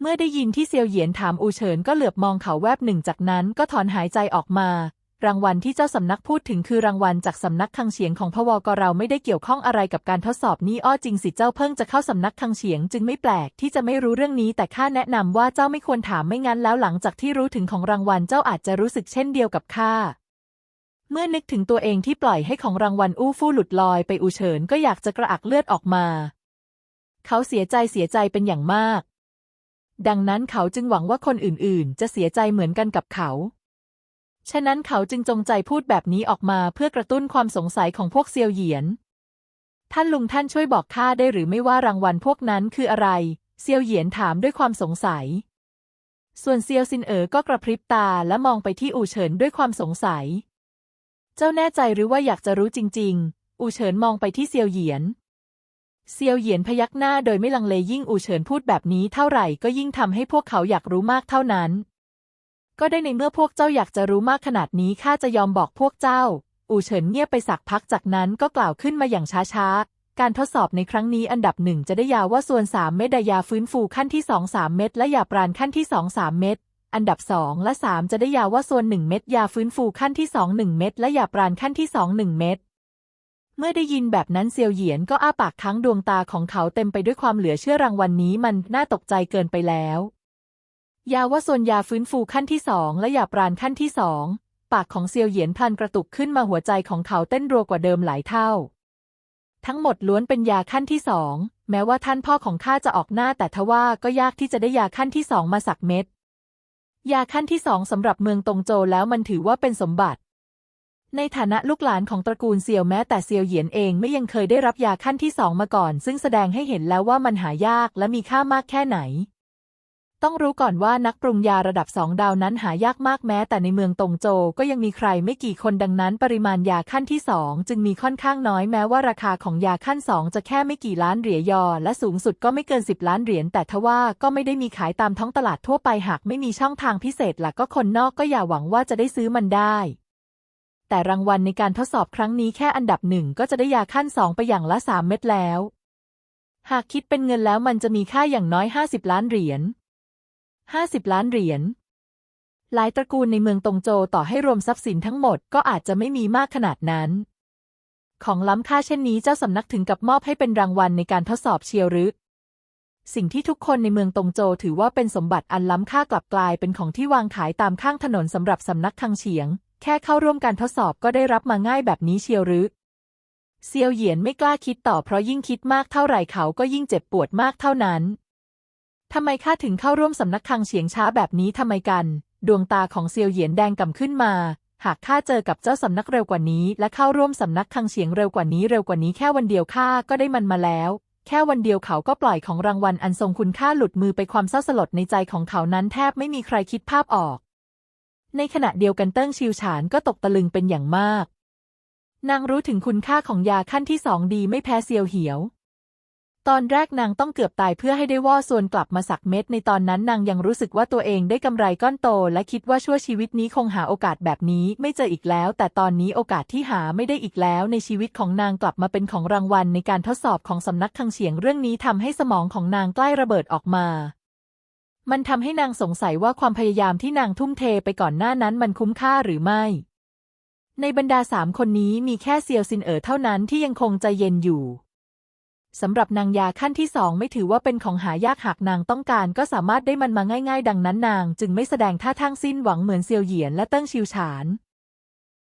เมื่อได้ยินที่เซียวเหยียนถามอูเฉินก็เหลือบมองเขาแวบหนึ่งจากนั้นก็ถอนหายใจออกมา รางวัลที่เจ้าสำนักพูดถึงคือรางวัลจากสำนักคังเฉียงของพวกเราไม่ได้เกี่ยวข้องอะไรกับการทดสอบนี้อ้อจริงสิเจ้าเพิ่งจะเข้าสำนักคังเฉียง จึงไม่แปลกที่จะไม่รู้เรื่องนี้ แต่ข้าแนะนำว่าเจ้าไม่ควรถามไม่งั้นแล้วหลังจากที่รู้ถึงของรางวัลเจ้าอาจจะรู้สึกเช่นเดียวกับข้าเมื่อนึกถึงตัวเองที่ปล่อยให้ของรางวัลอู้ฟู่หลุดลอยไปอูเฉินก็อยากจะกระอักเลือดออกมา เขาเสียใจเสียใจเป็นอย่างมาก ดังนั้นเขาจึงหวังว่าคนอื่นๆ จะเสียใจเหมือนกันกับเขา ฉะนั้นเขาจึงจงใจพูดแบบนี้ออกมาเพื่อกระตุ้นความสงสัยของพวกเซียวเหยียน ท่านลุงท่านช่วยบอกข้าได้หรือไม่ว่ารางวัลพวกนั้นคืออะไร เซียวเหยียนถามด้วยความสงสัย ส่วนเซียวซินเอ๋อก็กระพริบตาและมองไปที่อูเฉินด้วยความสงสัย เจ้าแน่ใจหรือว่าอยากจะรู้จริง ๆ อูเฉินมองไปที่เซียวเหยียน เซียวเหยียนพยักหน้าโดยไม่ลังเลยิ่งอูเฉินพูดแบบนี้เท่าไหร่ก็ยิ่งทำให้พวกเขาอยากรู้มากเท่านั้น ก็ได้ในเมื่อพวกเจ้าอยากจะรู้มากขนาดนี้ข้าจะยอมบอกพวกเจ้า อูเฉินเงียบไปสักพักจากนั้นก็กล่าวขึ้นมาอย่างช้าๆ การทดสอบในครั้งนี้อันดับหนึ่งจะได้ยาว่าส่วน3เม็ดยาฟื้นฟูขั้นที่2 3เม็ดและยาปราณขั้นที่2 3เม็ดอันดับ2และ3จะได้ยาว่าส่วน1เม็ดยาฟื้นฟูขั้นที่2 1เม็ดและยาปราณขั้นที่2 1เม็ด เมื่อได้ยินแบบนั้นเซียวเหยียนก็อ้าปากค้างดวงตาของเขาเต็มไปด้วยความเหลือเชื่อรางวัลนนี้มันน่าตกใจเกินไปแล้ว ยาว่าส่วนยาฟื้นฟูขั้นที่สองและยาปราณขั้นที่สองปากของเซียวเหยียนพลันกระตุกขึ้นมาหัวใจของเขาเต้นรัวกว่าเดิมหลายเท่า ทั้งหมดล้วนเป็นยาขั้นที่สองแม้ว่าท่านพ่อของข้าจะออกหน้าแต่ทว่าก็ยากที่จะได้ยาขั้นที่สองมาสักเม็ดยาขั้นที่สองสำหรับเมืองตงโจแล้วมันถือว่าเป็นสมบัติ ในฐานะลูกหลานของตระกูลเซียวแม้แต่เซียวเหยียนเองไม่ยังเคยได้รับยาขั้นที่สองมาก่อน ซึ่งแสดงให้เห็นแล้วว่ามันหายากและมีค่ามากแค่ไหน ต้องรู้ก่อนว่านักปรุงยาระดับสองดาวนั้นหายากมากแม้แต่ในเมืองตงโจก็ยังมีใครไม่กี่คนดังนั้น ปริมาณยาขั้นที่สองจึงมีค่อนข้างน้อยแม้ว่าราคาของยาขั้นสองจะแค่ไม่กี่ล้านเหรียญยอ และสูงสุดก็ไม่เกินสิบล้านเหรียญแต่ทว่าก็ไม่ได้มีขายตามท้องตลาดทั่วไปหากไม่มีช่องทางพิเศษหลักก็คนนอกก็อย่าหวังว่าจะได้ซื้อมันได้ แต่รางวัลในการทดสอบครั้งนี้แค่อันดับหนึ่งก็จะได้ยาขั้นสองไปอย่างละสามเม็ดแล้ว หากคิดเป็นเงินแล้วมันจะมีค่าอย่างน้อยห้าสิบล้านเหรียญห้าสิบล้านเหรียญหลายตระกูลในเมืองตงโจต่อให้รวมทรัพย์สินทั้งหมดก็อาจจะไม่มีมากขนาดนั้น ของล้ำค่าเช่นนี้เจ้าสำนักถึงกับมอบให้เป็นรางวัลในการทดสอบเชียวหรือสิ่งที่ทุกคนในเมืองตงโจถือว่าเป็นสมบัติอันล้ำค่ากลับกลายเป็นของที่วางขายตามข้างถนนสำหรับสำนักคังเฉียง ค่เข้าร่วมการทดสอบก็ได้รับมาง่ายแบบนี้เชียวหรือเซียวเหยียนไม่กล้าคิดต่อเพราะยิ่งคิดมากเท่าไหร่เขาก็ยิ่งเจ็บปวดมากเท่านั้น ทำไมข้าถึงเข้าร่วมสำนักคังเฉียงช้าแบบนี้ทำไมกัน ดวงตาของเซียวเหยียนแดงก่ำขึ้นมา หากข้าเจอกับเจ้าสำนักเร็วกว่านี้ และเข้าร่วมสำนักคังเฉียงเร็วกว่านี้เร็วกว่านี้แค่วันเดียวข้าก็ได้มันมาแล้ว แค่วันเดียวเขาก็ปล่อยของรางวัลอันทรงคุณค่าหลุดมือไปความเศร้าสลดในใจของเขานั้นแทบไม่มีใครคิดภาพออก ในขณะเดียวกันเติ้งชิวฉานก็ตกตะลึงเป็นอย่างมาก นางรู้ถึงคุณค่าของยาขั้นที่สองดีไม่แพ้เซียวเหียว ตอนแรกนางต้องเกือบตายเพื่อให้ได้ว่าส่วนกลับมาสักเม็ด ในตอนนั้นนางยังรู้สึกว่าตัวเองได้กำไรก้อนโต และคิดว่าชั่วชีวิตนี้คงหาโอกาสแบบนี้ไม่เจออีกแล้ว แต่ตอนนี้โอกาสที่หาไม่ได้อีกแล้ว ในชีวิตของนางกลับมาเป็นของรางวัลในการทดสอบของสำนักคังเฉียงเรื่องนี้ทำให้สมองของนางใกล้ระเบิดออกมา มันทำให้นางสงสัยว่าความพยายามที่นางทุ่มเทไปก่อนหน้านั้นมันคุ้มค่าหรือไม่ ในบรรดาสามคนนี้มีแค่เซียวซินเอ๋อเท่านั้นที่ยังคงใจเย็นอยู่สำหรับนางยาขั้นที่สองไม่ถือว่าเป็นของหายากหากนางต้องการก็สามารถได้มันมาง่าย ๆ ดังนั้นนาง จึงไม่แสดงท่าทางสิ้นหวังเหมือนเซียวเหยียนและเติ้งชิวฉาน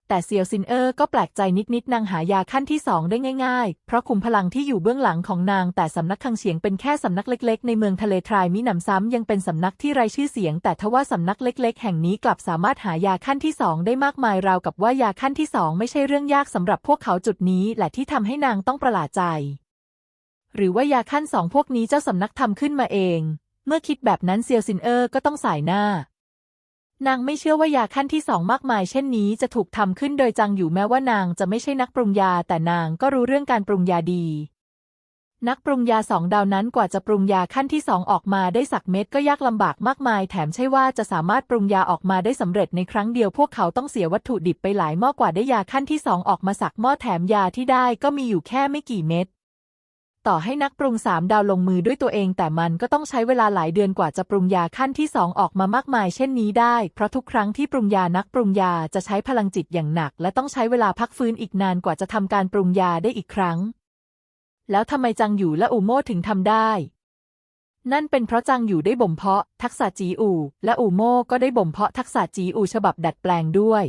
แต่เซียวซินเออร์ก็แปลกใจนิดๆนางหายาขั้นที่สองได้ง่ายๆ เพราะขุมพลังที่อยู่เบื้องหลังของนางแต่สำนักคังเฉียงเป็นแค่สำนักเล็กๆ ในเมืองทะเลทรายมิหนำซ้ำยังเป็นสำนักที่ไร้ชื่อเสียง แต่ทว่าสำนักเล็ก ๆ แห่งนี้กลับสามารถหายาขั้นที่สองได้มากมายราวกับว่ายาขั้นที่สองไม่ใช่เรื่องยากสำหรับพวกเขาจุดนี้แหละที่ทำให้นางต้องประหลาดใจ หรือว่ายาขั้นสองพวกนี้เจ้าสำนักทำขึ้นมาเอง เมื่อคิดแบบนั้นเซียวซินเออร์ก็ต้องสายหน้า นางไม่เชื่อว่ายาขั้นที่สองมากมายเช่นนี้จะถูกทำขึ้นโดยจังอยู่แม้ว่านางจะไม่ใช่นักปรุงยาแต่นางก็รู้เรื่องการปรุงยาดี นักปรุงยาสองดาวนั้นกว่าจะปรุงยาขั้นที่สองออกมาได้สักเม็ดก็ยากลำบากมากมาย แถมใช่ว่าจะสามารถปรุงยาออกมาได้สำเร็จในครั้งเดียวพวกเขาต้องเสียวัตถุดิบไปหลายหม้อกว่าได้ยาขั้นที่สองออกมาสักหม้อแถมยาที่ได้ก็มีอยู่แค่ไม่กี่เม็ด ต่อให้นักปรุงสามดาวลงมือด้วยตัวเอง แต่มันก็ต้องใช้เวลาหลายเดือนกว่าจะปรุงยาขั้นที่สองออกมามากมายเช่นนี้ได้ เพราะทุกครั้งที่ปรุงยานักปรุงยาจะใช้พลังจิตอย่างหนัก และต้องใช้เวลาพักฟื้นอีกนานกว่าจะทำการปรุงยาได้อีกครั้ง แล้วทำไมจังอยู่และอูโม่ถึงทำได้ นั่นเป็นเพราะจังอยู่ได้บ่มเพาะทักษะจีอู และอูโม่ก็ได้บ่มเพาะทักษะจีอูฉบับดัดแปลงด้วย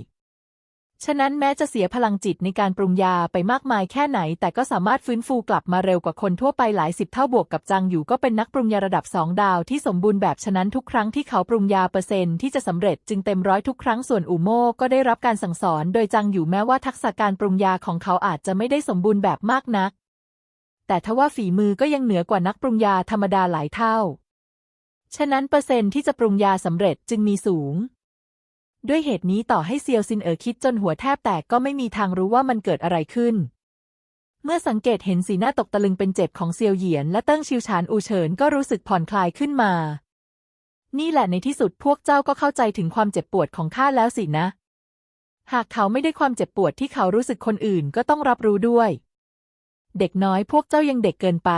ฉะนั้นแม้จะเสียพลังจิตในการปรุงยาไปมากมายแค่ไหน แต่ก็สามารถฟื้นฟูกลับมาเร็วกว่าคนทั่วไปหลายสิบเท่าบวกกับจังอยู่ก็เป็นนักปรุงยาระดับสองดาวที่สมบูรณ์แบบฉะนั้นทุกครั้งที่เขาปรุงยาเปอร์เซ็นต์ที่จะสำเร็จจึงเต็มร้อยทุกครั้งส่วนอูโม่ก็ได้รับการสั่งสอน โดยจังอยู่แม้ว่าทักษะการปรุงยาของเขาอาจจะไม่ได้สมบูรณ์แบบมากนัก แต่ทว่าฝีมือก็ยังเหนือกว่านักปรุงยาธรรมดาหลายเท่า ฉะนั้นเปอร์เซ็นต์ที่จะปรุงยาสำเร็จจึงมีสูง ด้วยเหตุนี้ต่อให้เซียวซินเอ๋อคิดจนหัวแทบแตกก็ไม่มีทางรู้ว่ามันเกิดอะไรขึ้น เมื่อสังเกตเห็นสีหน้าตกตะลึงเป็นเจ็บของเซียวเหยียน และเติ้งชิวฉานอูเฉินก็รู้สึกผ่อนคลายขึ้นมา นี่แหละในที่สุดพวกเจ้าก็เข้าใจถึงความเจ็บปวดของข้าแล้วสินะ หากเขาไม่ได้ความเจ็บปวดที่เขารู้สึกคนอื่นก็ต้องรับรู้ด้วย เด็กน้อยพวกเจ้ายังเด็กเกินไป